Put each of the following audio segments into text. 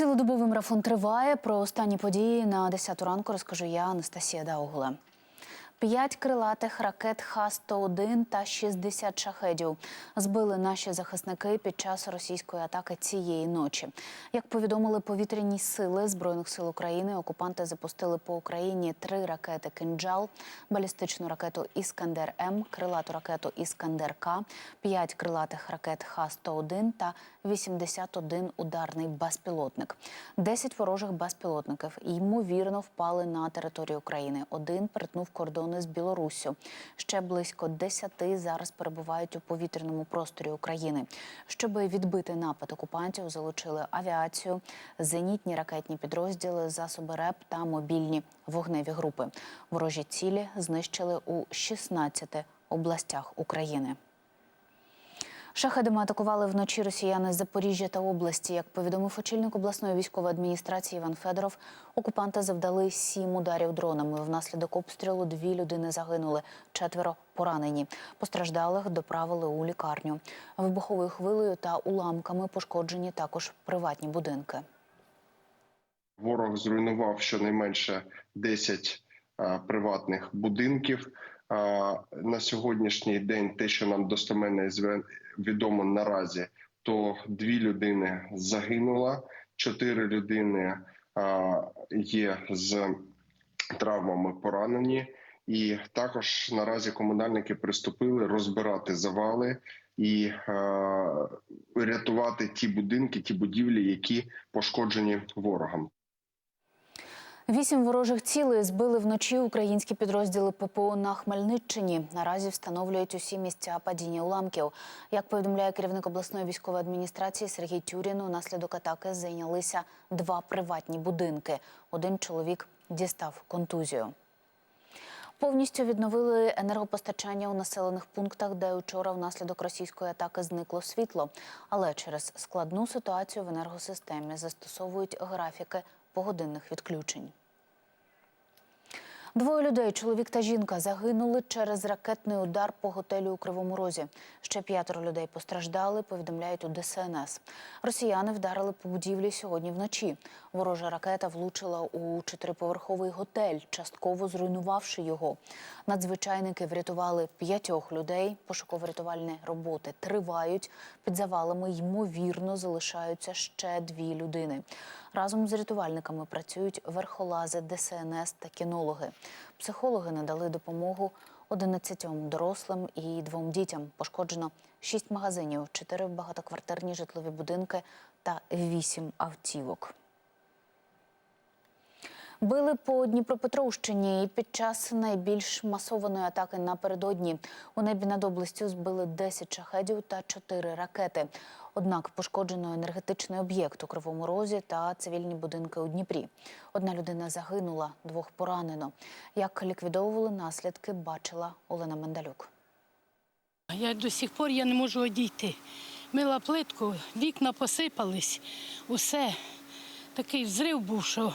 Цілодобовий марафон триває. Про останні події на 10 ранку розкажу я, Анастасія Даугла. П'ять крилатих ракет Х-101 та 60 шахедів збили наші захисники під час російської атаки цієї ночі. Як повідомили повітряні сили збройних сил України, окупанти запустили по Україні три ракети кинджал, балістичну ракету Іскандер М, крилату ракету Іскандер К, 5 крилатих ракет Х-101 та 81 ударний безпілотник. 10 ворожих безпілотників ймовірно впали на територію України. Один притнув кордон кордони з Білоруссю. Ще близько 10 зараз перебувають у повітряному просторі України. Щоб відбити напад окупантів, залучили авіацію, зенітні ракетні підрозділи, засоби РЕП та мобільні вогневі групи. Ворожі цілі знищили у 16 областях України. Шахедами атакували вночі росіяни з Запоріжжя та області. Як повідомив очільник обласної військової адміністрації Іван Федоров, окупанти завдали сім ударів дронами. Внаслідок обстрілу дві людини загинули, четверо поранені. Постраждалих доправили у лікарню. Вибуховою хвилею та уламками пошкоджені також приватні будинки. Ворог зруйнував щонайменше 10 а, приватних будинків. На сьогоднішній день, те, що нам достеменно відомо наразі, то дві людини загинуло, чотири людини є з травмами поранені. І також наразі комунальники приступили розбирати завали і рятувати ті будинки, ті будівлі, які пошкоджені ворогом. Вісім ворожих цілей збили вночі українські підрозділи ППО на Хмельниччині. Наразі встановлюють усі місця падіння уламків. Як повідомляє керівник обласної військової адміністрації Сергій Тюрін, унаслідок атаки зайнялися два приватні будинки. Один чоловік дістав контузію. Повністю відновили енергопостачання у населених пунктах, де учора внаслідок російської атаки зникло світло. Але через складну ситуацію в енергосистемі застосовують графіки погодинних відключень. Двоє людей, чоловік та жінка, загинули через ракетний удар по готелю у Кривому Розі. Ще п'ятеро людей постраждали, повідомляють у ДСНС. Росіяни вдарили по будівлі сьогодні вночі. Ворожа ракета влучила у чотириповерховий готель, частково зруйнувавши його. Надзвичайники врятували п'ятьох людей. Пошуково-рятувальні роботи тривають. Під завалами ймовірно залишаються ще дві людини. Разом з рятувальниками працюють верхолази ДСНС та кінологи. Психологи надали допомогу 11 дорослим і двом дітям. Пошкоджено 6 магазинів, 4 багатоквартирні житлові будинки та 8 автівок. Били по Дніпропетровщині і під час найбільш масованої атаки напередодні у небі над областю збили 10 шахедів та 4 ракети. Однак пошкоджено енергетичний об'єкт у Кривому Розі та цивільні будинки у Дніпрі. Одна людина загинула, двох поранено. Як ліквідовували наслідки, бачила Олена Мендалюк. Я до сих пор я не можу одійти. Мила плитку, вікна посипались, усе. Такий взрив був, що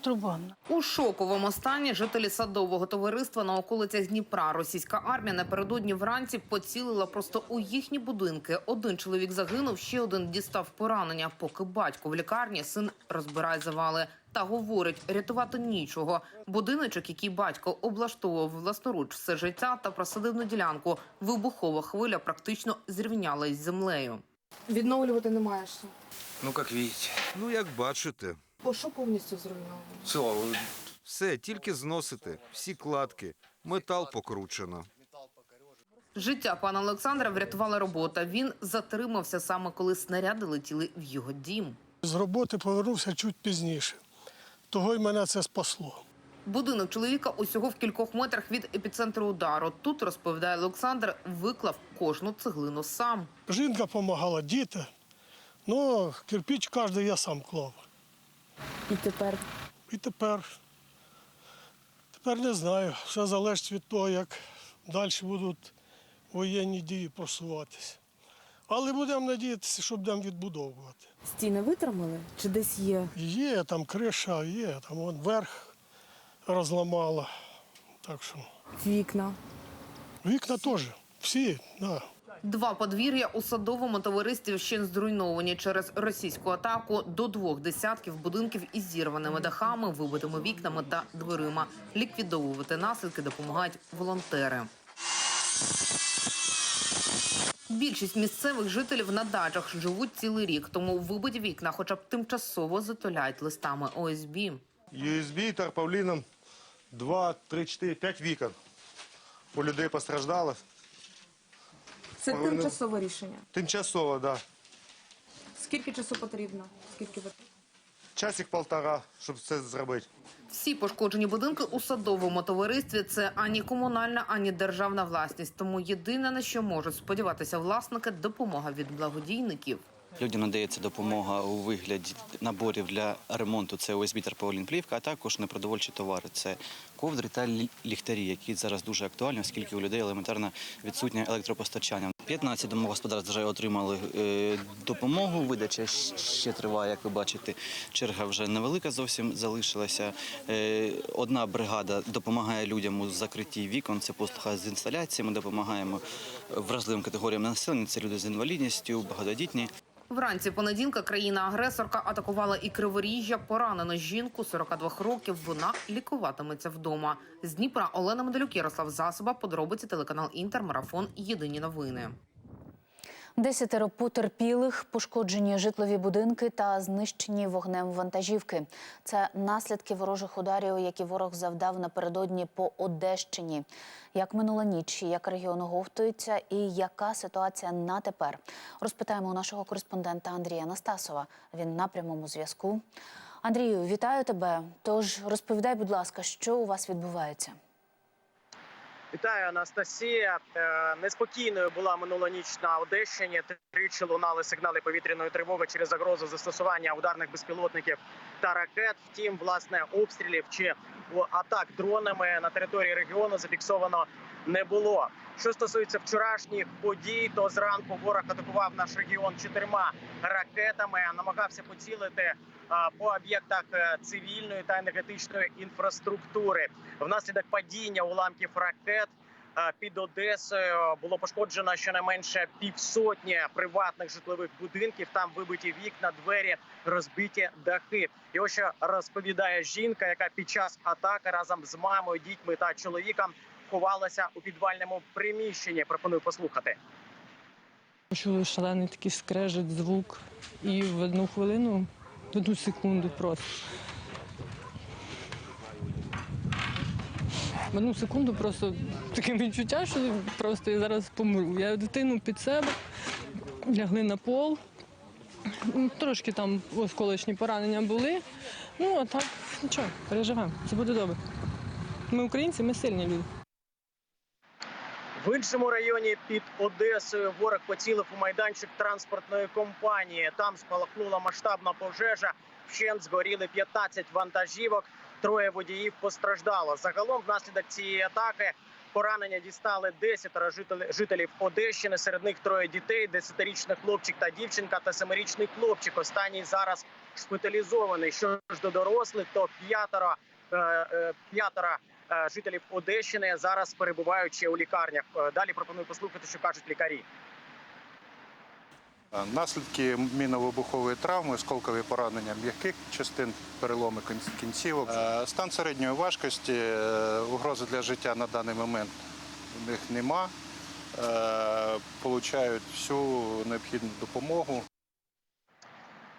труба. У шоковому стані жителі садового товариства на околицях Дніпра. Російська армія напередодні вранці поцілила просто у їхні будинки. Один чоловік загинув, ще один дістав поранення. Поки батько в лікарні, син розбирає завали. Та говорить, рятувати нічого. Будиночок, який батько облаштовував власноруч все життя та просадивну ділянку, вибухова хвиля практично зрівняла із землею. Відновлювати немає що. Ну, як бачите. Бо що повністю зруйновано? Все, все, тільки зносити. Всі кладки. Метал покручено. Життя пана Олександра врятувала робота. Він затримався саме коли снаряди летіли в його дім. З роботи повернувся чуть пізніше. Того й мене це спасло. Будинок чоловіка усього в кількох метрах від епіцентру удару. Тут розповідає Олександр, виклав кожну цеглину сам. Жінка допомагала, діти. Ну, кирпіч кожен я сам клав. І тепер І тепер, тепер не знаю. Все залежить від того, як далі будуть воєнні дії просуватися. Але будемо надіятися, що будемо відбудовувати. стіни витримали? Чи десь є? Є там криша, є, там вон верх розламала. Так що Вікна. вікна теж, всі, да. Два подвір'я у садовому товаристві ще зруйновані через російську атаку до двох десятків будинків із зірваними дахами, вибитими вікнами та дверима. Ліквідовувати наслідки допомагають волонтери. Більшість місцевих жителів на дачах живуть цілий рік, тому вибиті вікна, хоча б тимчасово затуляють листами ОСБ. USB, тарпавліном 2, 3, 4, 5 вікон. У людей постраждало. Це Повинен- тимчасове рішення. Тимчасово, так. Да. Скільки часу потрібно? Скільки ви Часик-полтора, щоб це зробити. Всі пошкоджені будинки у садовому товаристві це ані комунальна, ані державна власність. Тому єдине на що можуть сподіватися власники допомога від благодійників. Людям надається допомога у вигляді наборів для ремонту. Це ОСБ тарпаулін плівка, а також непродовольчі товари. Це ковдри та ліхтарі, які зараз дуже актуальні, оскільки у людей елементарно відсутнє електропостачання. 15 домогосподарств вже отримали е, допомогу. Видача ще триває, як ви бачите. Черга вже невелика зовсім залишилася. Е, одна бригада допомагає людям у закритті вікон. Це послуга з інсталяції. Ми допомагаємо вразливим категоріям населення. Це люди з інвалідністю, багатодітні. Вранці понеділка країна-агресорка атакувала і Криворіжжя. Поранено жінку 42 років. Вона лікуватиметься вдома. З Дніпра Олена Медалюк, Ярослав Засоба. Подробиці телеканал Інтермарафон. Єдині новини. Десятеро потерпілих, пошкоджені житлові будинки та знищені вогнем вантажівки. Це наслідки ворожих ударів, які ворог завдав напередодні по Одещині. Як минула ніч, як регіон оговтується і яка ситуація на тепер? Розпитаємо у нашого кореспондента Андрія Настасова. Він на прямому зв'язку. Андрію, вітаю тебе. Тож розповідай, будь ласка, що у вас відбувається? Вітаю, Анастасія. Е, Неспокійною була минула ніч на Одещині. Тричі лунали сигнали повітряної тривоги через загрозу застосування ударних безпілотників та ракет. Втім, власне, обстрілів чи атак дронами на території регіону зафіксовано не було. Що стосується вчорашніх подій, то зранку ворог атакував наш регіон чотирма ракетами, намагався поцілити по об'єктах е, цивільної та енергетичної інфраструктури. Внаслідок падіння уламків ракет під Одесою було пошкоджено щонайменше півсотні приватних житлових будинків. Там вибиті вікна, двері, розбиті дахи. І ось що розповідає жінка, яка під час атаки разом з мамою, дітьми та чоловіком ховалася у підвальному приміщенні. Пропоную послухати. Чули шалений такий скрежет, звук. І в одну хвилину, в одну секунду просто. В одну секунду просто таке відчуття, що просто я зараз помру. Я дитину під себе, лягли на пол. Ну, Трошки там осколочні поранення були. Ну, а так, нічого, переживемо. Це буде добре. Ми українці, ми сильні люди. В іншому районі під Одесою ворог поцілив у майданчик транспортної компанії. Там спалахнула масштабна пожежа. Вщент згоріли 15 вантажівок. Троє водіїв постраждало. Загалом, внаслідок цієї атаки, поранення дістали 10 жителів, Одещини. Серед них троє дітей: 10-річний хлопчик та дівчинка, та 7-річний хлопчик. Останній зараз шпиталізований. Що ж до дорослих, то п'ятеро е, е, п'ятеро жителів Одещини зараз перебувають ще у лікарнях. Е, Далі пропоную послухати, що кажуть лікарі. Е, Наслідки мінно-вибухової травми, осколкові поранення м'яких частин, переломи кінцівок. Е, Стан середньої важкості, е, угрози для життя на даний момент у них нема. Е, Получають всю необхідну допомогу.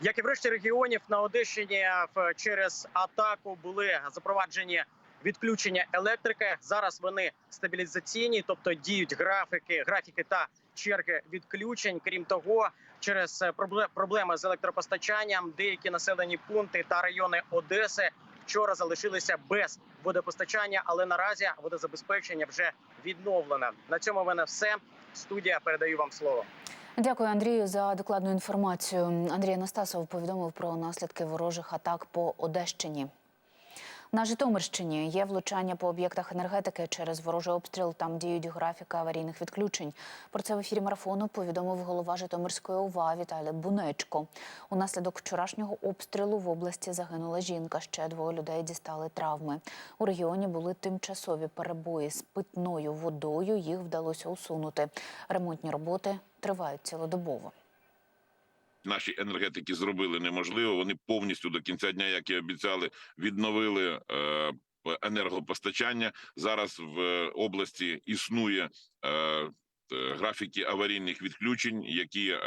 Як і в решті регіонів на Одещині в- через атаку були запроваджені відключення електрики. Зараз вони стабілізаційні, тобто діють графіки, графіки та черги відключень. Крім того, через е, проблеми з електропостачанням деякі населені пункти та райони Одеси вчора залишилися без водопостачання, але наразі водозабезпечення вже відновлено. На цьому в мене все. Студія передаю вам слово. Дякую, Андрію, за докладну інформацію. Андрій Анастасов повідомив про наслідки ворожих атак по Одещині. На Житомирщині є влучання по об'єктах енергетики через ворожий обстріл. Там діють графіки аварійних відключень. Про це в ефірі марафону повідомив голова Житомирської ОВА Віталій Бунечко. Унаслідок вчорашнього обстрілу в області загинула жінка. Ще двоє людей дістали травми. У регіоні були тимчасові перебої з питною водою. Їх вдалося усунути. Ремонтні роботи тривають цілодобово. Наші енергетики зробили неможливо. Вони повністю до кінця дня, як і обіцяли, відновили е, енергопостачання. Зараз в е, області існує. Е, е, Графіки аварійних відключень, які е,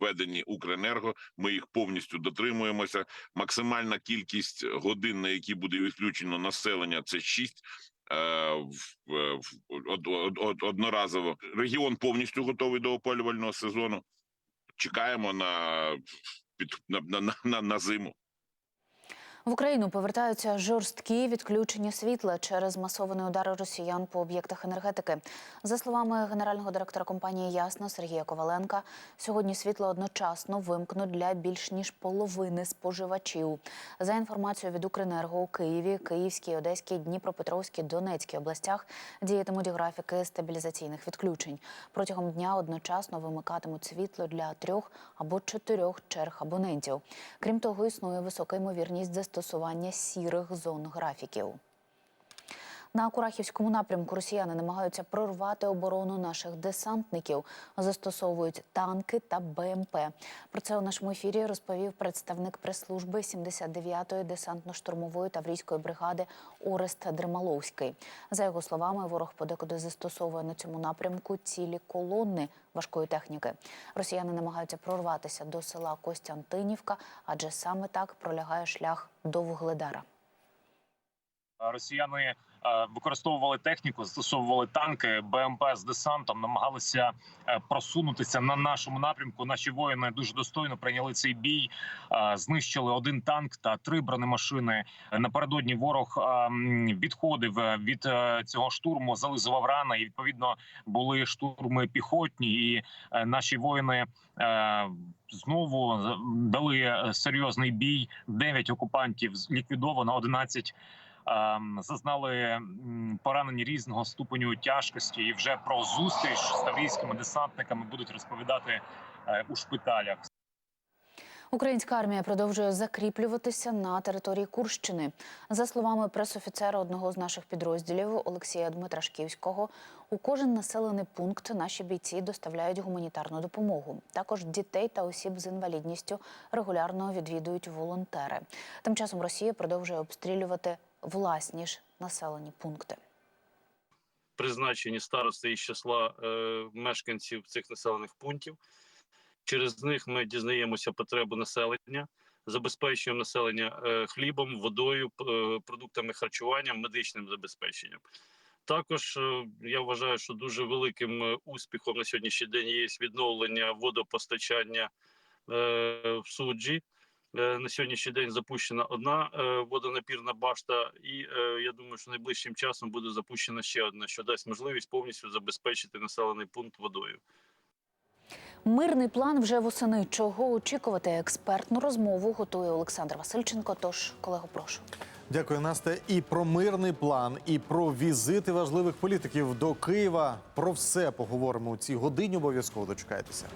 введені Укренерго, ми їх повністю дотримуємося. Максимальна кількість годин, на які буде відключено населення, це 6 е, одноразово. Регіон повністю готовий до опалювального сезону чекаємо на під на, на, на, на зиму. В Україну повертаються жорсткі відключення світла через масований удар росіян по об'єктах енергетики. За словами генерального директора компанії Ясно Сергія Коваленка, сьогодні світло одночасно вимкнуть для більш ніж половини споживачів. За інформацією від Укренерго у Києві, Київській, Одеській, Дніпропетровській, Донецькій областях діятимуть графіки стабілізаційних відключень. Протягом дня одночасно вимикатимуть світло для трьох або чотирьох черг абонентів. Крім того, існує висока ймовірність застосування сірих зон графіків. На Курахівському напрямку росіяни намагаються прорвати оборону наших десантників, застосовують танки та БМП. Про це у нашому ефірі розповів представник прес-служби 79-ї десантно-штурмової таврійської бригади Орест Дремаловський. За його словами, ворог подекуди застосовує на цьому напрямку цілі колони важкої техніки. Росіяни намагаються прорватися до села Костянтинівка, адже саме так пролягає шлях до Вугледара. Росіяни е, використовували техніку, застосовували танки, БМП з десантом, намагалися е, просунутися на нашому напрямку. Наші воїни дуже достойно прийняли цей бій, знищили один танк та три бронемашини. Напередодні ворог відходив е, від цього штурму, зализував рани. І відповідно були штурми піхотні, і наші воїни. Знову дали серйозний бій. Дев'ять окупантів ліквідовано, 11 ем, зазнали м, поранені різного ступеню тяжкості, і вже про зустріч з таврійськими десантниками будуть розповідати е, у шпиталях. Українська армія продовжує закріплюватися на території Курщини. За словами пресофіцера одного з наших підрозділів Олексія Дмитрашківського, у кожен населений пункт наші бійці доставляють гуманітарну допомогу. Також дітей та осіб з інвалідністю регулярно відвідують волонтери. Тим часом Росія продовжує обстрілювати власні ж населені пункти. призначені старости із числа е, мешканців цих населених пунктів. Через них ми дізнаємося потребу населення, забезпечуємо населення е, хлібом, водою, е, продуктами харчування, медичним забезпеченням. Також е, я вважаю, що дуже великим е, успіхом на сьогоднішній день є відновлення водопостачання е, в суджі. Е, На сьогоднішній день запущена одна е, водонапірна башта, і е, я думаю, що найближчим часом буде запущена ще одна, що дасть можливість повністю забезпечити населений пункт водою. Мирний план вже восени. Чого очікувати? Експертну розмову готує Олександр Васильченко. Тож, колего, прошу. Дякую, Настя. І про мирний план, і про візити важливих політиків до Києва. Про все поговоримо у цій годині. Обов'язково дочекайтеся.